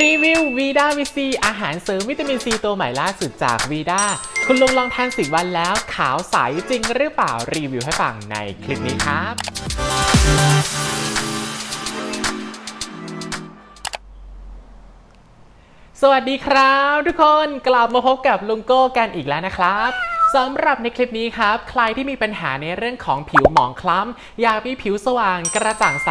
รีวิววีดาวิซีอาหารเสริมวิตามินซีตัวใหม่ล่าสุดจากวีดาคุณลุงลองทานสิบวันแล้วขาวใสจริงหรือเปล่ารีวิวให้ฟังในคลิปนี้ครับ สวัสดีครับทุกคนกลับมาพบกับลุงโก้กันอีกแล้วนะครับ สำหรับในคลิปนี้ครับ ใครที่มีปัญหาในเรื่องของผิวหมองคล้ำ อยากมีผิวสว่างกระจ่างใส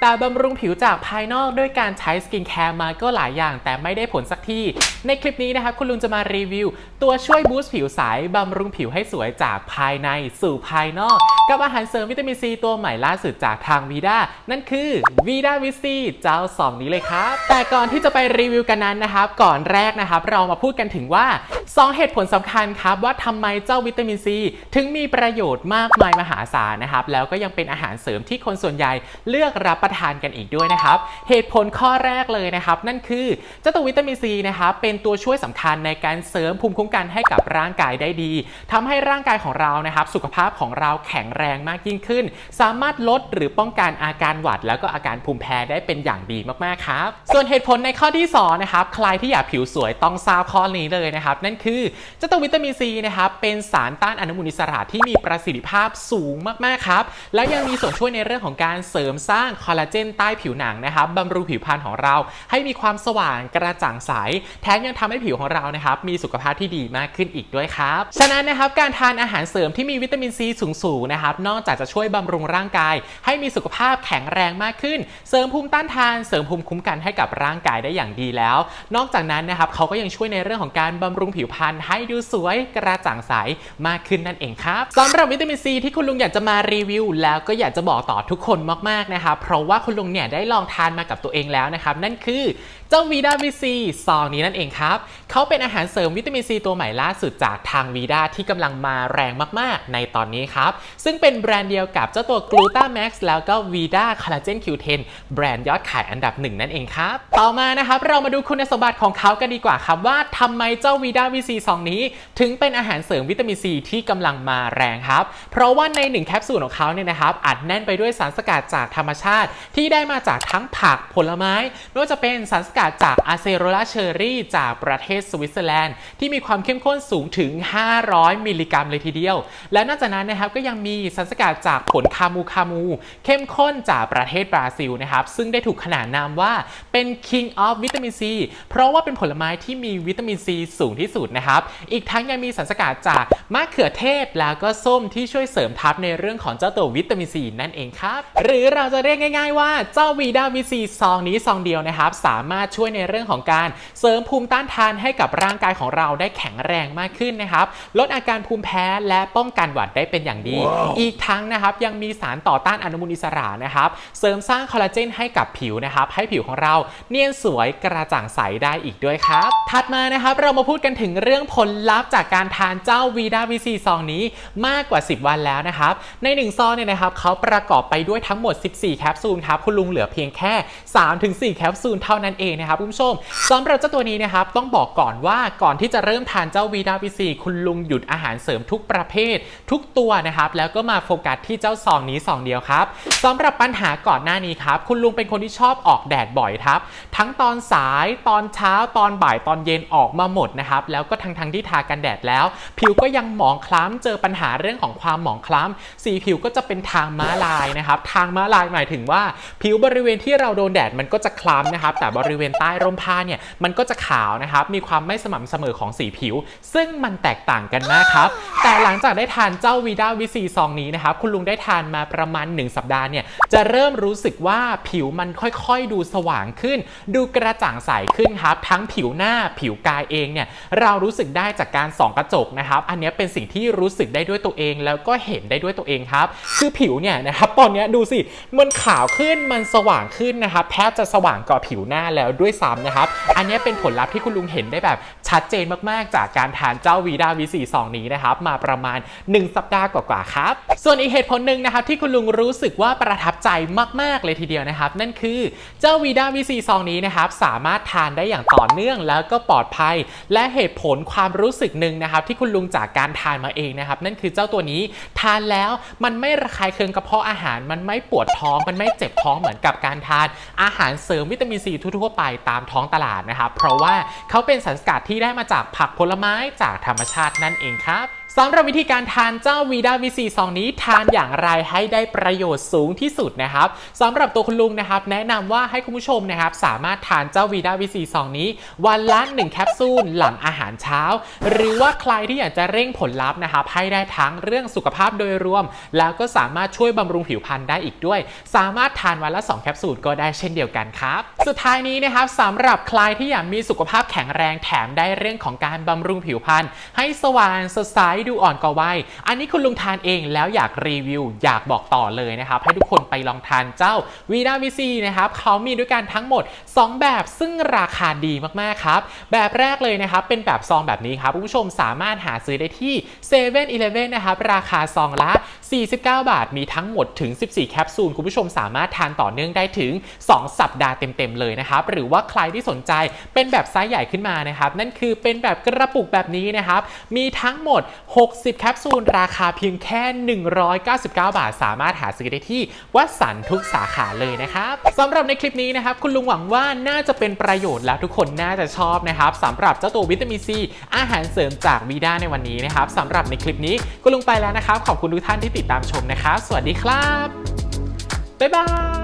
แต่บำรุงผิวจากภายนอกด้วยการใช้สกินแคร์มาก็หลายอย่าง แต่ไม่ได้ผลสักทีในคลิปนี้นะครับคุณลุงจะมารีวิว ตัวช่วยบูสต์ผิวใสบำรุงผิวให้สวยจากภายในสู่ภายนอก กับอาหารเสริมวิตามินซีตัวใหม่ล่าสุดจากทางวีด้านั่นคือวีด้าวิซีเจ้าสองนี้เลยครับแต่ก่อนที่จะไปรีวิวกันนั้นนะครับก่อนแรกนะครับเรามาพูดกันถึงว่า 2 เหตุผลสำคัญครับว่าทำไมเจ้าวิตามินซี ถึงมีประโยชน์มากมายมหาศาลนะครับ แล้วก็ยังเป็นอาหารเสริมที่คนส่วนใหญ่เลือกรับประทานกันอีกด้วยนะครับ เหตุผลข้อแรกเลยนะครับ นั่นคือเจ้าตัววิตามินซีนะครับเป็นตัวช่วยสำคัญในการเสริมภูมิคุ้มกันให้กับร่างกายได้ดีทำให้ร่างกายของเรานะครับ สุขภาพของเราแข็งแรงมากยิ่งขึ้น สามารถลดหรือป้องกันอาการหวัด แล้วก็อาการภูมิแพ้ได้เป็นอย่างดีมากๆครับ ส่วนเหตุผลในข้อที่สองนะครับใครที่อยากผิวสวยต้องทราบข้อนี้เลยนะครับ นั่นคือเจ้าตัววิตามินซีนะครับเป็นสารต้านอนุมูลอิสระที่มีประสิทธิภาพสูงมาก ๆ ครับ แล้วยังมีส่วนช่วยในเรื่องของการเสริมสร้างคอลลาเจนใต้ผิวหนังนะครับบำรุงผิวพรรณของเราให้มีความสว่างกระจ่างใส แถมยังทำให้ผิวของเรานะครับมีสุขภาพที่ดีมากขึ้นอีกด้วยครับ ฉะนั้นนะครับการทานอาหารเสริมที่มีวิตามินซีสูง ๆ นะครับ นอกจากจะช่วยบำรุงร่างกาย ให้มีสุขภาพแข็งแรงมากขึ้น เสริมภูมิต้านทาน เสริมภูมิคุ้มกันให้กับร่างกายได้อย่างดีแล้ว นอกจากนั้นนะครับเขาก็ยังช่วยในเรื่องของการบำรุงผิวพรรณให้ดูสวยกระจ่างใสมากขึ้นนั่นเองครับสำหรับวิตามินซีที่คุณลุงอยากจะมารีวิว แล้วก็อยากจะบอกต่อทุกคนมากๆนะครับเพราะว่าคุณลุงเนี่ยได้ลองทานมากับตัวเองแล้วนะครับนั่นคือ เจ้าวีดาวิซีซองนี้นั่นเองครับ เขาเป็นอาหารเสริมวิตามินซีตัวใหม่ล่าสุดจากทางวีดาที่กำลังมาแรงมากๆ ในตอนนี้ครับ ซึ่งเป็นแบรนด์เดียวกับเจ้าตัวกลูตาแม็กซ์แล้วก็วีดาคอลลาเจน Q10 แบรนด์ยอดขายอันดับหนึ่งนั่นเองครับ ต่อมานะครับเรามาดูคุณสมบัติของเขากันดีกว่าครับว่าทำไมเจ้าวีดาวีซีซองนี้ ถึงเป็นอาหารเสริมวิตามินซีที่กำลังมาแรงครับ เพราะว่าในหนึ่งแคปซูลของเขาเนี่ยนะครับอัดแน่นไปด้วยสารสกัดจากธรรมชาติ ที่ได้มาจากทั้งผักผลไม้ไม่ว่าจะเป็นสารสกัดจากอะเซโรลาเชอรี่จากประเทศสวิตเซอร์แลนด์ ที่มีความเข้มข้นสูงถึง 500 มิลลิกรัมเลยทีเดียว และนอกจากนั้นนะครับก็ยังมีสารสกัดจากผลคามูคามู เข้มข้นจากประเทศบราซิลนะครับซึ่งได้ถูกขนานนามว่าเป็น King of วิตามินซีเพราะว่าเป็นผลไม้ที่มีวิตามินซีสูงที่สุดนะครับ อีกทั้งยังมีสารสกัดจากมะเขือเทศแล้วก็ส้มที่ช่วยเสริมทับในเรื่องของเจ้าตัววิตามินซีนั่นเองครับ หรือเราจะเรียกง่าย ๆ ว่าเจ้าวีดาวิซีซองนี้ซองเดียวนะครับ สามารถช่วยในเรื่องของการเสริมภูมิต้านทานให้กับร่างกายของเราได้แข็งแรงมากขึ้นนะครับ ลดอาการภูมิแพ้และป้องกันหวัดได้เป็นอย่างดี อีกทั้งนะครับยังมีสารต่อต้านอนุมูลอิสระนะครับ เสริมสร้างคอลลาเจนให้กับผิวนะครับ ให้ผิวของเราเนียนสวยกระจ่างใสได้อีกด้วยครับ ถัดมานะครับเรามาพูดกันถึงเรื่องผลลัพธ์จากการทานเจ้าวีดาวีซีซองนี้มากกว่า 10 วันแล้วนะครับ ใน1ซองเนี่ยนะครับเขาประกอบไปด้วยทั้งหมด 14 แคปซูลครับคุณลุงเหลือเพียงแค่ 3-4 แคปซูลเท่านั้นเองนะครับคุณผู้ชมสำหรับเจ้าตัวนี้นะครับต้องบอกก่อนว่าก่อนที่จะเริ่มทานเจ้าวีดาวีซีคุณลุงหยุดอาหารเสริมทุกประเภท ทุกตัวนะครับแล้วก็มาโฟกัสที่เจ้าซองนี้ซองเดียวครับสำหรับปัญหาก่อนหน้านี้ครับคุณลุงเป็นคนที่ชอบออกแดดบ่อยครับ ทั้งตอนสายตอนเช้าตอนบ่ายตอนเย็นออกมาหมดนะครับแล้วก็ทั้งทั้งที่ทากันแดดแล้ว ผิวก็ยังหมองคล้ำเจอปัญหาเรื่องของความหมองคล้ำสีผิวก็จะเป็นทางม้าลายนะครับทางม้าลายหมายถึงว่า ผิวบริเวณที่เราโดนแดดมันก็จะคล้ำนะครับแต่บริเวณใต้ร่มผ้าเนี่ยมันก็จะขาวนะครับมีความไม่สม่ำเสมอของสีผิว ซึ่งมันแตกต่างกันมากครับ แต่หลังจากได้ทานเจ้าวีด้าวิซีซองนี้นะครับ คุณลุงได้ทานมาประมาณ 1 สัปดาห์เนี่ย จะเริ่มรู้สึกว่าผิวมันค่อยๆ ดูสว่างขึ้น ดูกระจ่างใสขึ้นครับ ทั้งผิวหน้าผิวกายเองเนี่ย เรารู้สึกได้จากการส่องกระจกนะครับ อันนี้เป็นสิ่งที่รู้สึกได้ด้วยตัวเอง แล้วก็เห็นได้ด้วยตัวเองครับ คือผิวเนี่ยนะครับ ตอนนี้ดูสิ มันขาวขึ้น มันสว่างขึ้นนะครับ แทบจะสว่างกว่าผิวหน้าแล้วด้วยซ้ำนะครับ อันนี้เป็นผลลัพธ์ที่คุณลุงเห็นได้แบบชัดเจนมากๆ จากการทานเจ้าวีด้าวีซีซองนี้นะครับมาประมาณ 1 สัปดาห์กว่าๆครับ ส่วนอีกเหตุผลหนึ่งนะครับที่คุณลุงรู้สึกว่าประทับใจมากๆเลยทีเดียวนะครับ นั่นคือเจ้าวีดาวีซีซองนี้นะครับสามารถทานได้อย่างต่อเนื่องแล้วก็ปลอดภัย และเหตุผลความรู้สึกหนึ่งนะครับที่คุณลุงจากการทานมาเองนะครับนั่นคือเจ้าตัวนี้ทานแล้วมันไม่ระคายเคืองกระเพาะอาหาร มันไม่ปวดท้องมันไม่เจ็บท้องเหมือนกับการทาน อาหารเสริมวิตามินซีทั่วๆไปตามท้องตลาดนะครับเพราะว่าเขาเป็นสารสกัดที่ได้มาจากผักผลไม้จากธรรมชาตินั่นเองครับ สำหรับวิธีการทานเจ้าวีดาวีซีซองนี้ทานอย่างไรให้ได้ประโยชน์สูงที่สุดนะครับสำหรับตัวคุณลุงนะครับ แนะนำว่าให้คุณผู้ชมนะครับ สามารถทานเจ้าวีดาวีซีซองนี้ วันละ1แคปซูลหลังอาหารเช้า หรือว่าใครที่อยากจะเร่งผลลัพธ์นะครับ ให้ได้ทั้งเรื่องสุขภาพโดยรวม แล้วก็สามารถช่วยบำรุงผิวพรรณได้อีกด้วย สามารถทานวันละ 2 แคปซูลก็ได้เช่นเดียวกันครับสุดท้ายนี้นะครับสำหรับใครที่อยากมีสุขภาพแข็งแรงแถมได้เรื่องของการบำรุงผิวพรรณให้สว่างสดใสดูอ่อนกว่าวัยอันนี้คุณลุงทานเองแล้วอยากรีวิว อยากบอกต่อเลยนะครับ ให้ทุกคนไปลองทานเจ้าวีดาวิซีนะครับเขามีด้วยกันทั้งหมด 2 แบบซึ่งราคาดีมากๆครับ แบบแรกเลยนะครับ เป็นแบบซองแบบนี้ครับคุณผู้ชมสามารถหาซื้อได้ที่7 e เ e ่ e อนะครับ ราคาซองละ 49 บาท มีทั้งหมดถึง 14 แคปซูล คุณผู้ชมสามารถทานต่อเนื่องได้ถึง 2 สัปดาห์เต็ม ๆ เลยนะครับ หรือว่าใครที่สนใจเป็นแบบไซส์ใหญ่ขึ้นมานะครับ นั่นคือเป็นแบบกระปุกแบบนี้นะครับ มีทั้งหมด60 แคปซูล ราคาเพียงแค่ 199 บาท สามารถหาซื้อได้ที่วัดสันทุกสาขาเลยนะครับสำหรับในคลิปนี้นะครับ คุณลุงหวังว่าน่าจะเป็นประโยชน์และทุกคนน่าจะชอบนะครับสำหรับเจ้าตัววิตามินซีอาหารเสริมจากวีด้าในวันนี้นะครับสำหรับในคลิปนี้คุณลุงไปแล้วนะครับ ขอบคุณทุกท่านที่ติดตามชมนะครับสวัสดีครับบ๊ายบาย